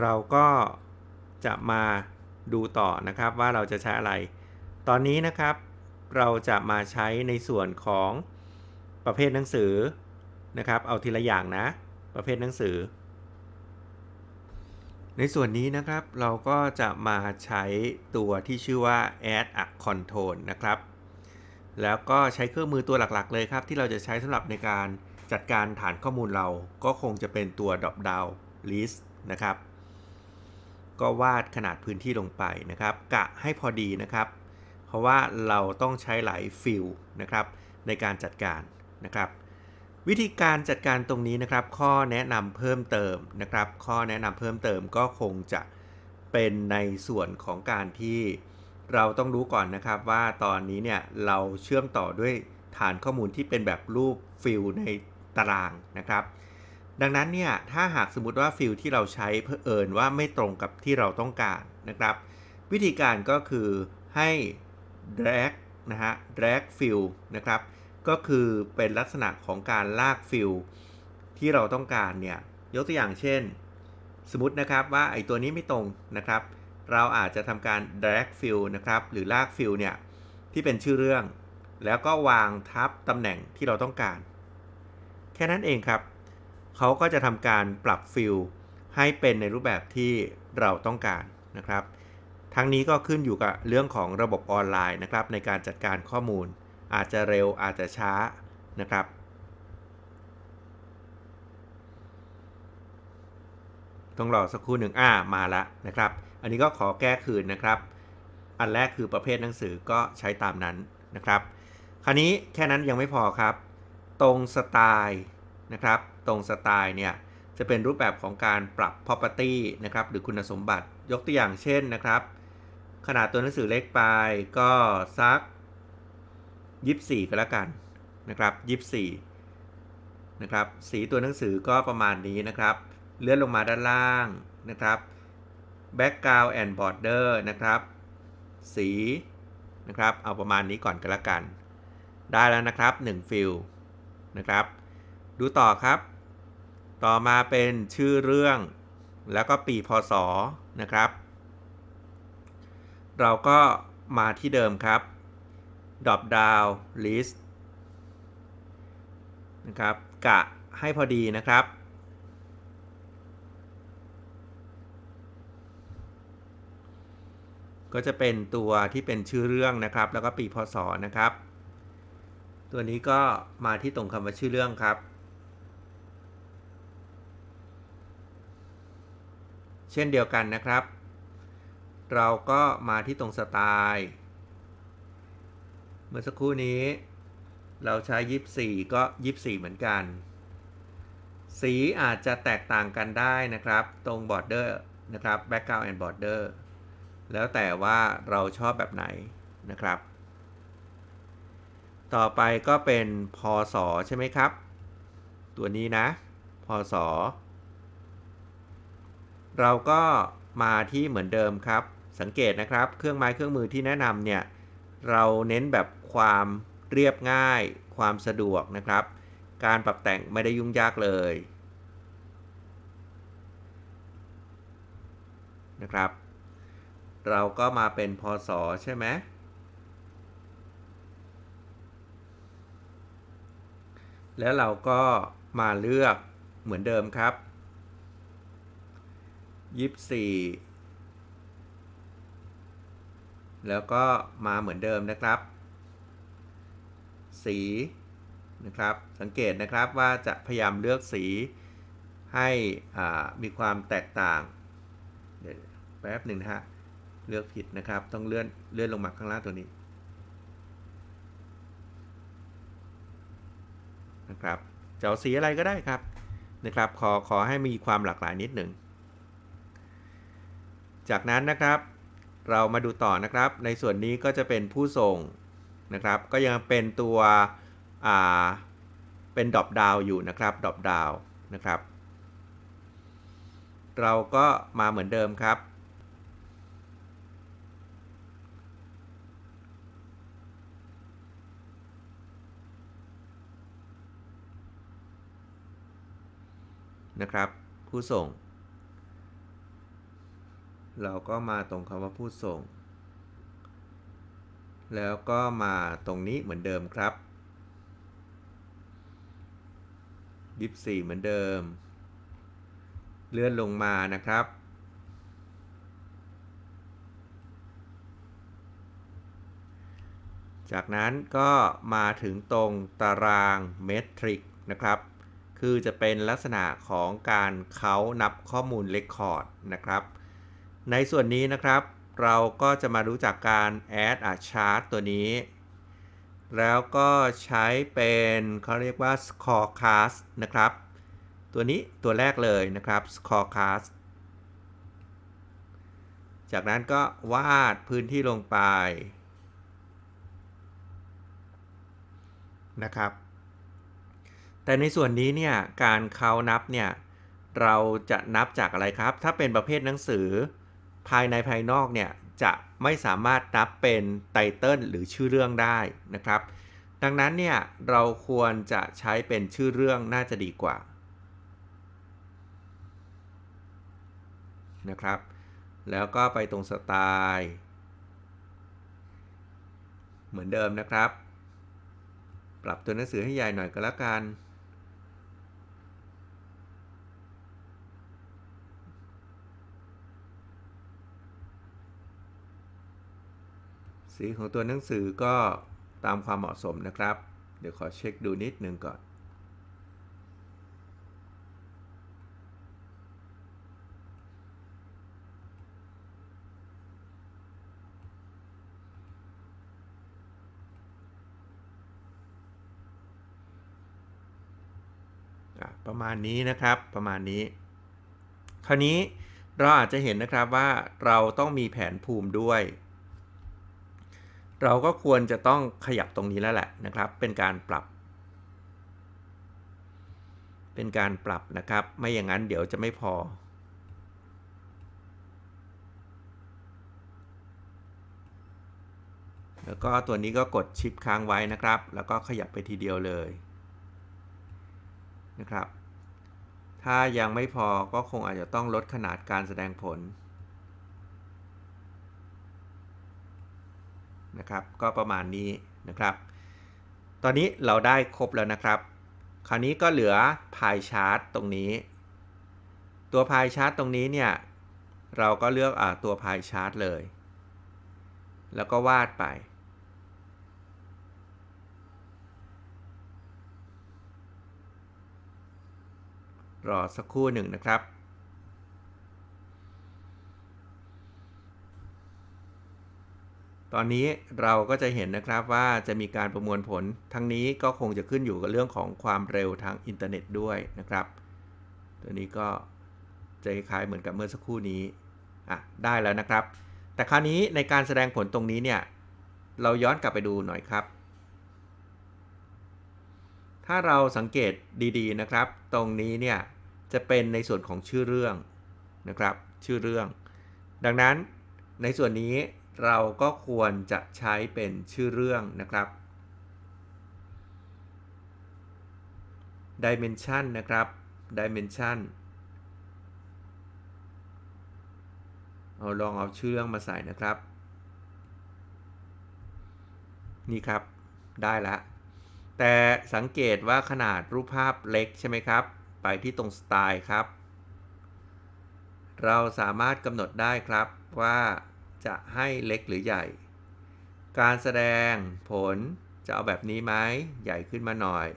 เราก็จะมาดูต่อนะครับว่าเราจะใช้อะไร ตอนนี้นะครับเราจะมาใช้ในส่วนของประเภทหนังสือนะครับ เอาทีละอย่างนะ ประเภทหนังสือ ในส่วนนี้นะครับเราก็จะมาใช้ตัวที่ชื่อว่า add a control นะครับ แล้วก็ใช้เครื่องมือตัวหลักๆ เลยครับ ที่เราจะใช้สำหรับในการจัดการฐานข้อมูลเราก็คงจะเป็นตัว drop down list นะครับ ก็วาดขนาดพื้นที่ลงไปนะครับ กะให้พอดีนะครับ เพราะว่าเราต้องใช้หลายฟิลนะครับในการจัดการนะครับ วิธีการจัดการตรงนี้นะครับ ข้อแนะนำเพิ่มเติมนะครับ ข้อแนะนำเพิ่มเติมก็คงจะเป็นในส่วนของการที่เราต้องรู้ก่อนนะครับว่าตอนนี้เนี่ยเราเชื่อมต่อด้วยฐานข้อมูลที่เป็นแบบรูปฟิลในตารางนะครับ ดังนั้นเนี่ยถ้าหากสมมติว่าฟิลที่เราใช้เพื่อเอิญว่าไม่ตรงกับที่เราต้องการนะครับ วิธีการก็คือให้ drag นะฮะ drag fill นะครับ ก็คือเป็นลักษณะของการลากฟิลที่เราต้องการเนี่ยยกตัวอย่างเช่น สมมตินะครับว่าไอตัวนี้ไม่ตรงนะครับ เราอาจจะทำการ drag fill นะครับหรือลากฟิลเนี่ยที่เป็นชื่อเรื่อง แล้วก็วางทับตำแหน่งที่เราต้องการ แค่นั้นเองครับ เขาก็จะทำการปรับฟิลให้เป็นในรูปแบบที่เราต้องการนะครับ ทั้งนี้ก็ขึ้นอยู่กับเรื่องของระบบออนไลน์นะครับ ในการจัดการข้อมูล อาจจะเร็วอาจจะช้านะครับต้องรอสักครู่หนึ่งอ่ามาละนะครับ อันนี้ก็ขอแก้คืนนะครับ อันแรกคือประเภทหนังสือก็ใช้ตามนั้นนะครับ คราวนี้แค่นั้นยังไม่พอครับ ตรงสไตล์นะครับ ตรงสไตล์เนี่ยจะเป็นรูปแบบของการปรับ property นะครับหรือคุณสมบัติยกตัวอย่างเช่นนะครับ ขนาดตัวหนังสือเล็กไปก็สัก 24 ก็แล้วกันนะครับ24นะครับสีตัวหนังสือก็ประมาณนี้นะครับ เลื่อนลงมาด้านล่างนะครับ background and border นะครับ สีนะครับเอาประมาณนี้ก่อนก็แล้วกัน ได้แล้วนะครับ1ฟิลนะครับ ดูต่อครับ ต่อมาเป็นชื่อเรื่อง แล้วก็ปีพศนะครับ เราก็มาที่เดิมครับ drop down list นะครับ กะให้พอดีนะครับ ก็จะเป็นตัวที่เป็นชื่อเรื่องนะครับ แล้วก็ปีพศนะครับ ตัวนี้ก็มาที่ตรงคำว่าชื่อเรื่องครับ เช่นเดียวกันนะครับ เราก็มาที่ตรงสไตล์ เมื่อสักครู่นี้ เราใช้ 24 ก็ 24 เหมือนกัน สีอาจจะแตกต่างกันได้นะครับ ตรง border นะครับ background and border แล้วแต่ว่าเราชอบแบบไหนนะครับ ต่อไปก็เป็นพศใช่ไหมครับ ตัวนี้นะ พศ เราก็มาที่เหมือนเดิมครับ สังเกตนะครับ เครื่องไม้เครื่องมือที่แนะนำเนี่ย เราเน้นแบบความเรียบง่าย ความสะดวกนะครับ การปรับแต่งไม่ได้ยุ่งยากเลยนะครับ เราก็มาเป็นพศใช่ไหมแล้วเราก็มาเลือกเหมือนเดิมครับ 24แล้วก็มาเหมือนเดิมนะครับ สีนะครับ สังเกตนะครับว่าจะพยายามเลือกสีให้มีความแตกต่างเดี๋ยวแป๊บหนึ่งนะฮะ เลือกผิดนะครับ ต้องเลื่อนเลื่อนลงมาข้างล่างตัวนี้นะครับจะเอาสีอะไรก็ได้ครับนะครับ ขอขอให้มีความหลากหลายนิดหนึ่ง จากนั้นนะครับ เรามาดูต่อนะครับ ในส่วนนี้ก็จะเป็นผู้ส่งนะครับ ก็ยังเป็นตัวเป็นดรอปดาวอยู่นะครับดรอปดาวนะครับ เราก็มาเหมือนเดิมครับ นะครับ ผู้ส่ง เราก็มาตรงคำว่าผู้ส่ง แล้วก็มาตรงนี้เหมือนเดิมครับยิบสี่เหมือนเดิม เลื่อนลงมานะครับ จากนั้นก็มาถึงตรงตารางเมทริกนะครับ คือจะเป็นลักษณะของการเขานับข้อมูลเรคคอร์ดนะครับ ในส่วนนี้นะครับ เราก็จะมารู้จักการ add a chart ตัวนี้ แล้วก็ใช้เป็นเขาเรียกว่า scorecast นะครับ ตัวนี้ตัวแรกเลยนะครับ scorecast จากนั้นก็วาดพื้นที่ลงไปนะครับ แต่ในส่วนนี้เนี่ยการเขานับเนี่ยเราจะนับจากอะไรครับ ถ้าเป็นประเภทหนังสือ ภายในภายนอกเนี่ยจะไม่สามารถนับเป็นไตเติลหรือชื่อเรื่องได้นะครับ ดังนั้นเนี่ยเราควรจะใช้เป็นชื่อเรื่องน่าจะดีกว่านะครับ แล้วก็ไปตรงสไตล์ เหมือนเดิมนะครับ ปรับตัวหนังสือให้ใหญ่หน่อยก็แล้วกัน สีของตัวหนังสือก็ตามความเหมาะสมนะครับ เดี๋ยวขอเช็คดูนิดนึงก่อน ประมาณนี้นะครับประมาณนี้ คราวนี้เราอาจจะเห็นนะครับว่าเราต้องมีแผนภูมิด้วย เราก็ควรจะต้องขยับตรงนี้แล้วแหละนะครับ เป็นการปรับ เป็นการปรับนะครับ ไม่อย่างนั้นเดี๋ยวจะไม่พอ แล้วก็ตัวนี้ก็กดชิปค้างไว้นะครับ แล้วก็ขยับไปทีเดียวเลยนะครับ ถ้ายังไม่พอก็คงอาจจะต้องลดขนาดการแสดงผล นะครับก็ประมาณนี้นะครับ ตอนนี้เราได้ครบแล้วนะครับ คราวนี้ก็เหลือพายชาร์ตตรงนี้ ตัวพายชาร์ตตรงนี้เนี่ยเราก็เลือกอตัวพายชาร์ตเลย แล้วก็วาดไป รอสักครู่หนึ่งนะครับ ตอนนี้เราก็จะเห็นนะครับว่าจะมีการประมวลผล ทั้งนี้ก็คงจะขึ้นอยู่กับเรื่องของความเร็วทางอินเทอร์เน็ตด้วยนะครับ ตัวนี้ก็จะคล้ายเหมือนกับเมื่อสักครู่นี้อะได้แล้วนะครับ แต่คราวนี้ในการแสดงผลตรงนี้เนี่ยเราย้อนกลับไปดูหน่อยครับ ถ้าเราสังเกตดีๆนะครับ ตรงนี้เนี่ยจะเป็นในส่วนของชื่อเรื่องนะครับ ชื่อเรื่อง ดังนั้นในส่วนนี้ เราก็ควรจะใช้เป็นชื่อเรื่องนะครับ dimension นะครับ dimension เอาลองเอาชื่อเรื่องมาใส่นะครับ นี่ครับได้แล้วแต่สังเกตว่าขนาดรูปภาพเล็กใช่ไหมครับ ไปที่ตรงสไตล์ครับ เราสามารถกำหนดได้ครับว่า จะให้เล็กหรือใหญ่ การแสดงผลจะเอาแบบนี้ไหมใหญ่ขึ้นมาหน่อย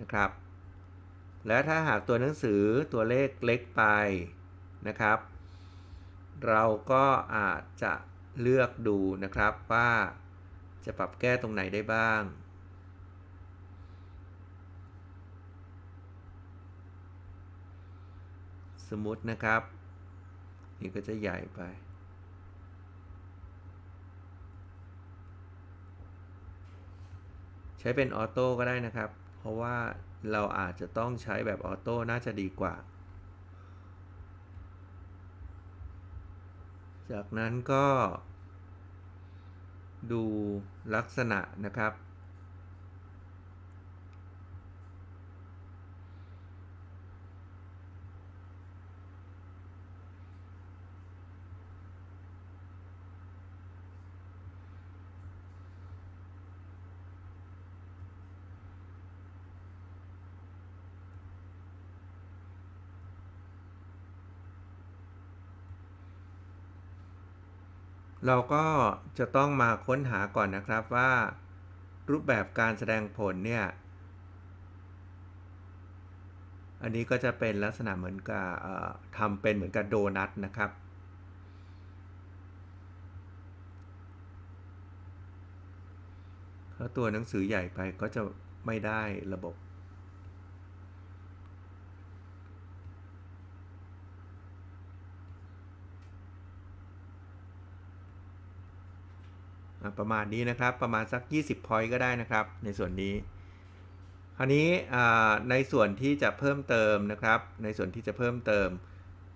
นะครับ และถ้าหากตัวหนังสือตัวเลขเล็กไปนะครับ เราก็อาจจะเลือกดูนะครับว่าจะปรับแก้ตรงไหนได้บ้างสมมตินะครับ นี่ก็จะใหญ่ไป ใช้เป็นออโต้ก็ได้นะครับ เพราะว่าเราอาจจะต้องใช้แบบออโต้น่าจะดีกว่า จากนั้นก็ดูลักษณะนะครับ เราก็จะต้องมาค้นหาก่อนนะครับว่า รูปแบบการแสดงผลเนี่ย อันนี้ก็จะเป็นลักษณะเหมือนกับทำเป็นเหมือนกับโดนัทนะครับ ถ้าตัวหนังสือใหญ่ไปก็จะไม่ได้ระบบ ประมาณนี้นะครับ ประมาณสัก 20 point ก็ได้นะครับ ในส่วนนี้ คราวนี้ในส่วนที่จะเพิ่มเติมนะครับ ในส่วนที่จะเพิ่มเติม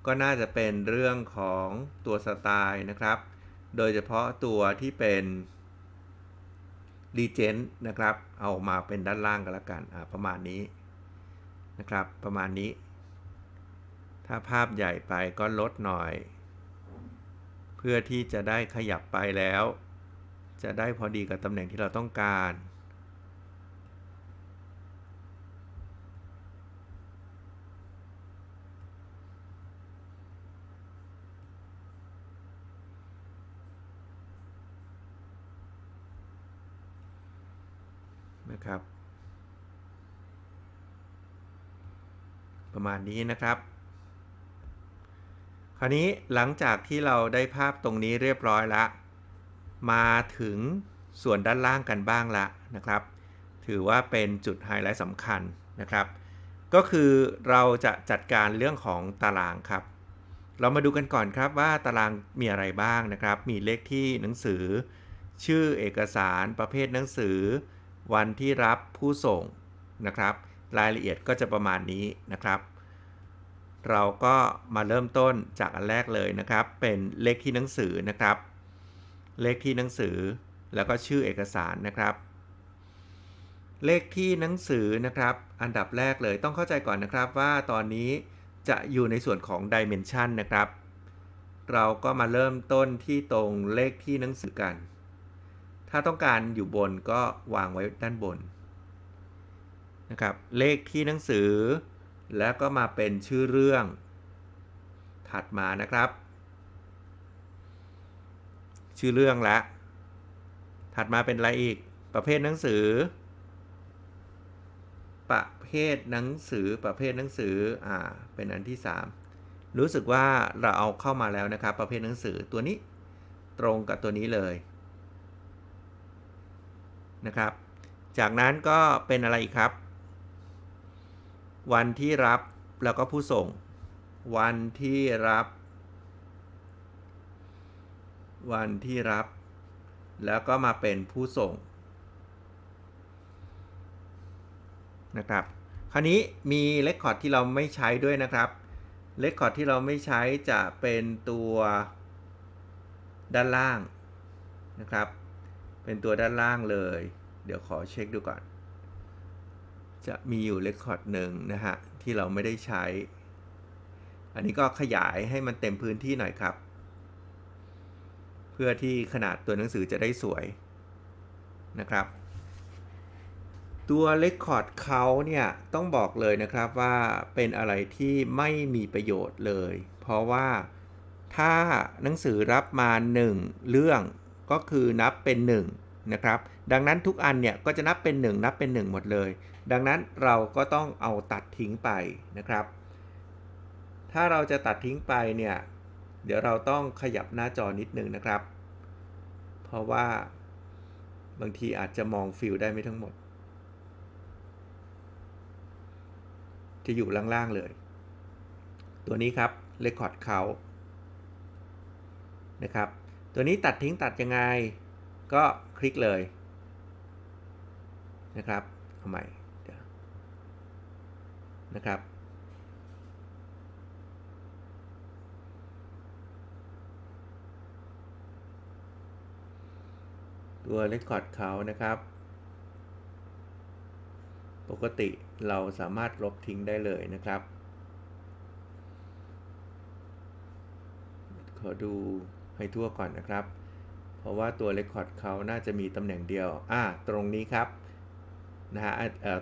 ก็น่าจะเป็นเรื่องของตัวสไตล์นะครับ โดยเฉพาะตัวที่เป็น Regent นะครับ เอามาเป็นด้านล่างกันละกันประมาณนี้นะครับ ประมาณนี้ ถ้าภาพใหญ่ไปก็ลดหน่อย เพื่อที่จะได้ขยับไปแล้ว จะได้พอดีกับตำแหน่งที่เราต้องการ นะครับ ประมาณนี้นะครับคราวนี้หลังจากที่เราได้ภาพตรงนี้เรียบร้อยแล้ว มาถึงส่วนด้านล่างกันบ้างละนะครับ ถือว่าเป็นจุดไฮไลท์สำคัญนะครับ ก็คือเราจะจัดการเรื่องของตารางครับ เรามาดูกันก่อนครับว่าตารางมีอะไรบ้างนะครับ มีเลขที่หนังสือ ชื่อเอกสารประเภทหนังสือ วันที่รับผู้ส่งนะครับ รายละเอียดก็จะประมาณนี้นะครับ เราก็มาเริ่มต้นจากอันแรกเลยนะครับ เป็นเลขที่หนังสือนะครับ เลขที่หนังสือ แล้วก็ชื่อเอกสารนะครับ เลขที่หนังสือนะครับ อันดับแรกเลยต้องเข้าใจก่อนนะครับว่าตอนนี้จะอยู่ในส่วนของ Dimension นะครับ เราก็มาเริ่มต้นที่ตรงเลขที่หนังสือกัน ถ้าต้องการอยู่บนก็วางไว้ด้านบนนะครับ เลขที่หนังสือ แล้วก็มาเป็นชื่อเรื่อง ถัดมานะครับ ชื่อเรื่องละ ถัดมาเป็นอะไรอีก ประเภทหนังสือ ประเภทหนังสือ ประเภทหนังสือ อ่า เป็นอันที่ 3 รู้สึกว่าเราเอาเข้ามาแล้วนะครับ ประเภทหนังสือตัวนี้ตรงกับตัวนี้เลยนะครับ จากนั้นก็เป็นอะไรอีกครับ วันที่รับแล้วก็ผู้ส่ง วันที่รับ วันที่รับ แล้วก็มาเป็นผู้ส่งนะครับ คราวนี้มีเลคคอร์ดที่เราไม่ใช้ด้วยนะครับเลคคอร์ดที่เราไม่ใช้จะเป็นตัวด้านล่างนะครับ เป็นตัวด้านล่างเลย เดี๋ยวขอเช็คดูก่อน จะมีอยู่เลคคอร์ดหนึ่งนะฮะ ที่เราไม่ได้ใช้ อันนี้ก็ขยายให้มันเต็มพื้นที่หน่อยครับ เพื่อที่ขนาดตัวหนังสือจะได้สวยนะครับ ตัวเลคคอร์ดเขาเนี่ยต้องบอกเลยนะครับว่าเป็นอะไรที่ไม่มีประโยชน์เลย เพราะว่าถ้าหนังสือรับมา 1 เรื่องก็คือนับเป็น 1 นะครับ ดังนั้นทุกอันเนี่ยก็จะนับเป็น 1 นับเป็น 1 หมดเลย ดังนั้นเราก็ต้องเอาตัดทิ้งไปนะครับ ถ้าเราจะตัดทิ้งไปเนี่ย เดี๋ยวเราต้องขยับหน้าจอนิดนึงนะครับ เพราะว่าบางทีอาจจะมองฟิลได้ไม่ทั้งหมด จะอยู่ล่างๆเลย ตัวนี้ครับ Record เขานะครับ ตัวนี้ตัดทิ้งตัดยังไง ก็คลิกเลยนะครับ เอาใหม่เดี๋ยวนะครับ ตัว Record เขานะครับ ปกติเราสามารถลบทิ้งได้เลยนะครับ ขอดูให้ทั่วก่อนนะครับ เพราะว่าตัว Record เขาน่าจะมีตำแหน่งเดียว อ่า ตรงนี้ครับ นะฮะ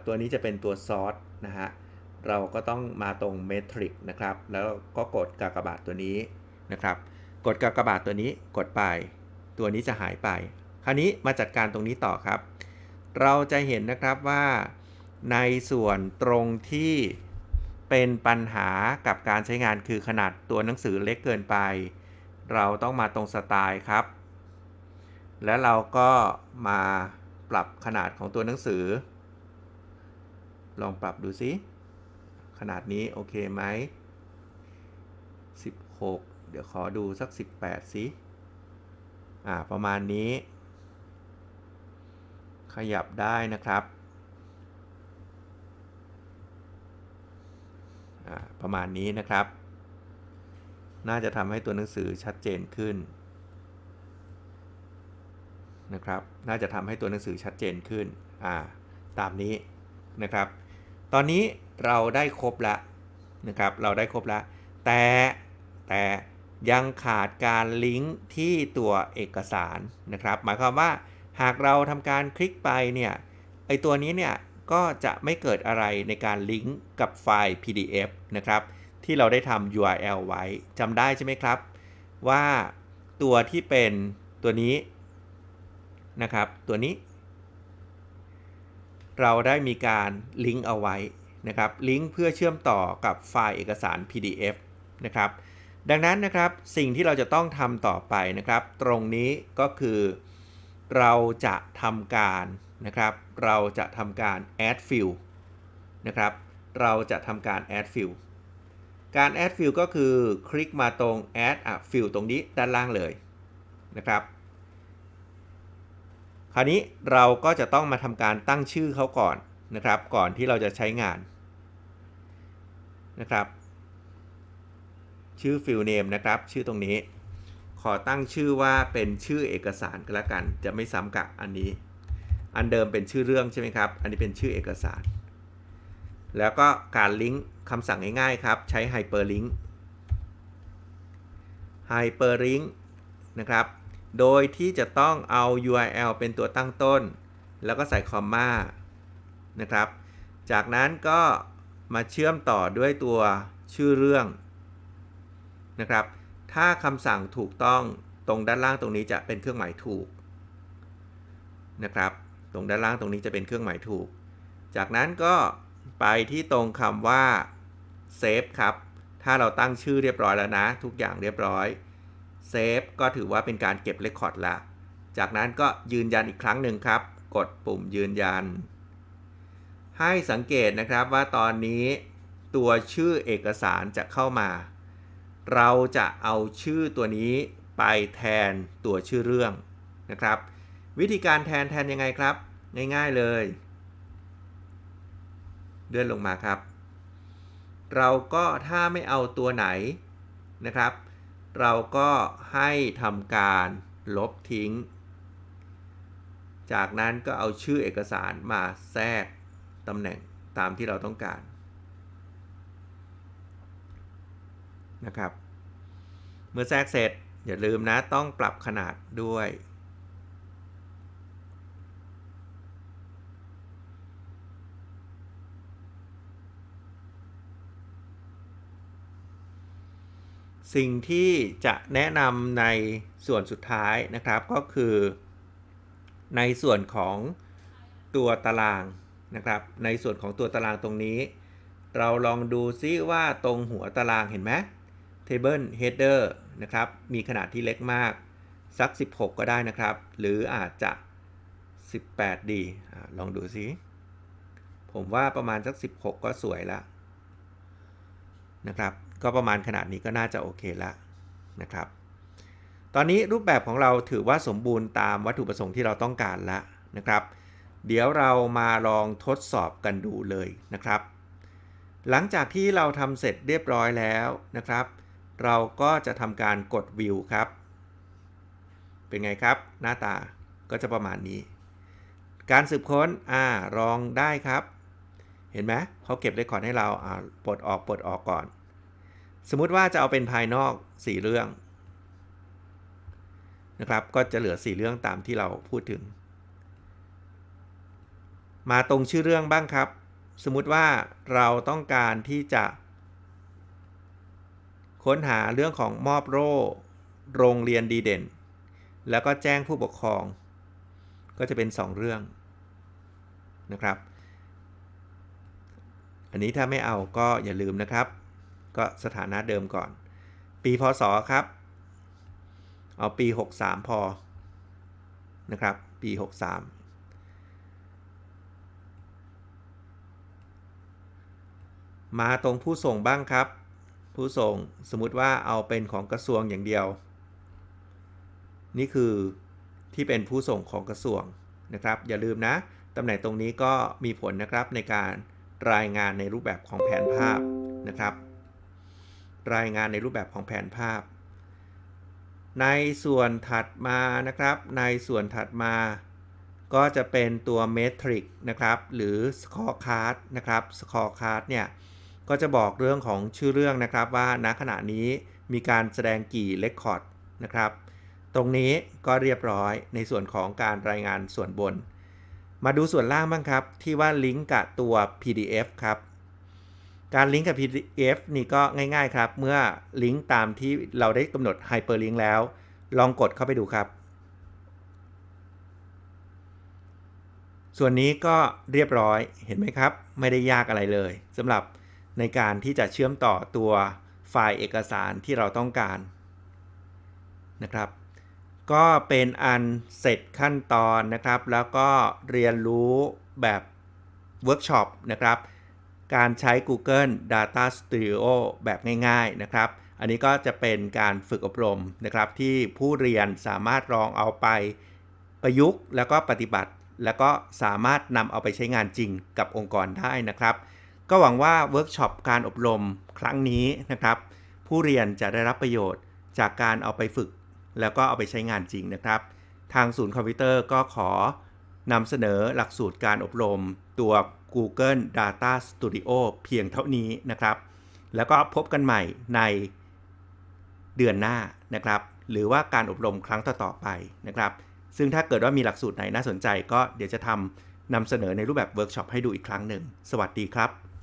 ตัวนี้จะเป็นตัวซอสนะฮะ เราก็ต้องมาตรง Metric นะครับ แล้วก็กดกากบาทตัวนี้นะครับ กดกากบาทตัวนี้กดไป ตัวนี้จะหายไป คราวนี้มาจัดการตรงนี้ต่อครับ เราจะเห็นนะครับว่าในส่วนตรงที่เป็นปัญหากับการใช้งานคือขนาดตัวหนังสือเล็กเกินไป เราต้องมาตรงสไตล์ครับ และเราก็มาปรับขนาดของตัวหนังสือ ลองปรับดูซิขนาดนี้โอเคไหม 16 เดี๋ยวขอดูสัก 18สิอ่า ประมาณนี้ ขยับได้นะครับ ประมาณนี้นะครับ น่าจะทำให้ตัวหนังสือชัดเจนขึ้นนะครับ น่าจะทำให้ตัวหนังสือชัดเจนขึ้นาตามนี้นะครับ ตอนนี้เราได้ครบแล้วนะครับ เราได้ครบแล้ว แต่แต่ยังขาดการลิงก์ที่ตัวเอกสารนะครับ หมายความว่า หากเราทำการคลิกไปเนี่ยไอตัวนี้เนี่ยก็จะไม่เกิดอะไรในการลิงก์กับไฟล์ PDF นะครับ ที่เราได้ทำ URL ไว้จำได้ใช่ไหมครับ ว่าตัวที่เป็นตัวนี้นะครับ ตัวนี้ เราได้มีการลิงก์เอาไว้นะครับลิงก์เพื่อเชื่อมต่อกับไฟล์เอกสาร PDF นะครับ ดังนั้นนะครับสิ่งที่เราจะต้องทำต่อไปนะครับ ตรงนี้ก็คือ เราจะทำการนะครับ เราจะทำการ add field นะครับ เราจะทำการ add field การ add field ก็คือคลิกมาตรง add a field ตรงนี้ด้านล่างเลยนะครับ คราวนี้เราก็จะต้องมาทำการตั้งชื่อเขาก่อนนะครับ ก่อนที่เราจะใช้งานนะครับ ชื่อ field name นะครับ ชื่อตรงนี้ ขอตั้งชื่อว่าเป็นชื่อเอกสารก็แล้วกัน จะไม่ซ้ำกับอันนี้ อันเดิมเป็นชื่อเรื่องใช่ไหมครับ อันนี้เป็นชื่อเอกสาร แล้วก็การลิงก์คำสั่งง่ายๆครับ ใช้ hyperlink hyperlink นะครับ โดยที่จะต้องเอา URL เป็นตัวตั้งต้น แล้วก็ใส่คอมมานะครับ จากนั้นก็มาเชื่อมต่อด้วยตัวชื่อเรื่องนะครับ ถ้าคำสั่งถูกต้องตรงด้านล่างตรงนี้จะเป็นเครื่องหมายถูกนะครับ ตรงด้านล่างตรงนี้จะเป็นเครื่องหมายถูก จากนั้นก็ไปที่ตรงคำว่า save ครับ ถ้าเราตั้งชื่อเรียบร้อยแล้วนะ ทุกอย่างเรียบร้อย save ก็ถือว่าเป็นการเก็บเรคคอร์ดละ จากนั้นก็ยืนยันอีกครั้งหนึ่งครับ กดปุ่มยืนยัน ให้สังเกตนะครับว่าตอนนี้ตัวชื่อเอกสารจะเข้ามา เราจะเอาชื่อตัวนี้ไปแทนตัวชื่อเรื่องนะครับ วิธีการแทนแทนยังไงครับ ง่ายๆเลย เลื่อนลงมาครับ เราก็ถ้าไม่เอาตัวไหนนะครับ เราก็ให้ทำการลบทิ้ง จากนั้นก็เอาชื่อเอกสารมาแทรกตำแหน่งตามที่เราต้องการ นะครับ เมื่อแทรกเสร็จอย่าลืมนะต้องปรับขนาดด้วย สิ่งที่จะแนะนำในส่วนสุดท้ายนะครับก็คือ ในส่วนของตัวตารางนะครับ ในส่วนของตัวตารางตรงนี้ เราลองดูซิว่าตรงหัวตารางเห็นไหม table header นะครับ มีขนาดที่เล็กมาก สัก 16 ก็ได้นะครับ หรืออาจจะ 18 ดีอลองดูซิผมว่าประมาณสัก 16 ก็สวยแล้วนะครับ ก็ประมาณขนาดนี้ก็น่าจะโอเคแล้วนะครับ ตอนนี้รูปแบบของเราถือว่าสมบูรณ์ตามวัตถุประสงค์ที่เราต้องการแล้วนะครับ เดี๋ยวเรามาลองทดสอบกันดูเลยนะครับ หลังจากที่เราทำเสร็จเรียบร้อยแล้วนะครับ เราก็จะทำการกดวิวครับ เป็นไงครับ หน้าตาก็จะประมาณนี้ การสืบค้นอ่าลองได้ครับ เห็นไหมเขาเก็บเรคคอร์ดให้เราอ่าปลดออกปลดออกก่อน สมมุติว่าจะเอาเป็นภายนอก 4 เรื่องนะครับ ก็จะเหลือ 4 เรื่องตามที่เราพูดถึง มาตรงชื่อเรื่องบ้างครับ สมมุติว่าเราต้องการที่จะ ค้นหาเรื่องของมอบโร่โรงเรียนดีเด่น แล้วก็แจ้งผู้ปกครอง ก็จะเป็น 2 เรื่องนะครับ อันนี้ถ้าไม่เอาก็อย่าลืมนะครับ ก็สถานะเดิมก่อน ปีพศครับ เอาปี 63 พอ นะครับ ปี 63มาตรงผู้ส่งบ้างครับ ผู้ส่งสมมติว่าเอาเป็นของกระทรวงอย่างเดียว นี่คือที่เป็นผู้ส่งของกระทรวงนะครับ อย่าลืมนะตำแหน่งตรงนี้ก็มีผลนะครับในการรายงานในรูปแบบของแผนภาพนะครับ รายงานในรูปแบบของแผนภาพ ในส่วนถัดมานะครับ ในส่วนถัดมา ก็จะเป็นตัวเมทริกนะครับ หรือ scorecard นะครับ scorecard เนี่ย ก็จะบอกเรื่องของชื่อเรื่องนะครับว่าณขณะนี้มีการแสดงกี่เลคคอร์ดนะครับ ตรงนี้ก็เรียบร้อยในส่วนของการรายงานส่วนบน มาดูส่วนล่างบ้างครับ ที่ว่าลิงก์กับตัว PDF ครับ การลิงก์กับ PDF นี่ก็ง่ายๆครับ เมื่อลิงก์ตามที่เราได้กำหนด Hyperlink แล้ว ลองกดเข้าไปดูครับส่วนนี้ก็เรียบร้อยเห็นไหมครับ ไม่ได้ยากอะไรเลยสำหรับ ในการที่จะเชื่อมต่อตัวไฟล์เอกสารที่เราต้องการนะครับ ก็เป็นอันเสร็จขั้นตอนนะครับ แล้วก็เรียนรู้แบบเวิร์กช็อปนะครับ การใช้ Google Data Studio แบบง่ายๆนะครับ อันนี้ก็จะเป็นการฝึกอบรมนะครับ ที่ผู้เรียนสามารถลองเอาไปประยุกต์แล้วก็ปฏิบัติ แล้วก็สามารถนำเอาไปใช้งานจริงกับองค์กรได้นะครับ ก็หวังว่าเวิร์กช็อปการอบรมครั้งนี้นะครับ ผู้เรียนจะได้รับประโยชน์จากการเอาไปฝึก แล้วก็เอาไปใช้งานจริงนะครับ ทางศูนย์คอมพิวเตอร์ก็ขอนำเสนอหลักสูตรการอบรมตัว Google Data Studio เพียงเท่านี้นะครับ แล้วก็พบกันใหม่ในเดือนหน้านะครับ หรือว่าการอบรมครั้งต่อๆไปนะครับ ซึ่งถ้าเกิดว่ามีหลักสูตรไหนน่าสนใจก็เดี๋ยวจะทำนำเสนอในรูปแบบเวิร์กช็อปให้ดูอีกครั้งหนึ่ง สวัสดีครับ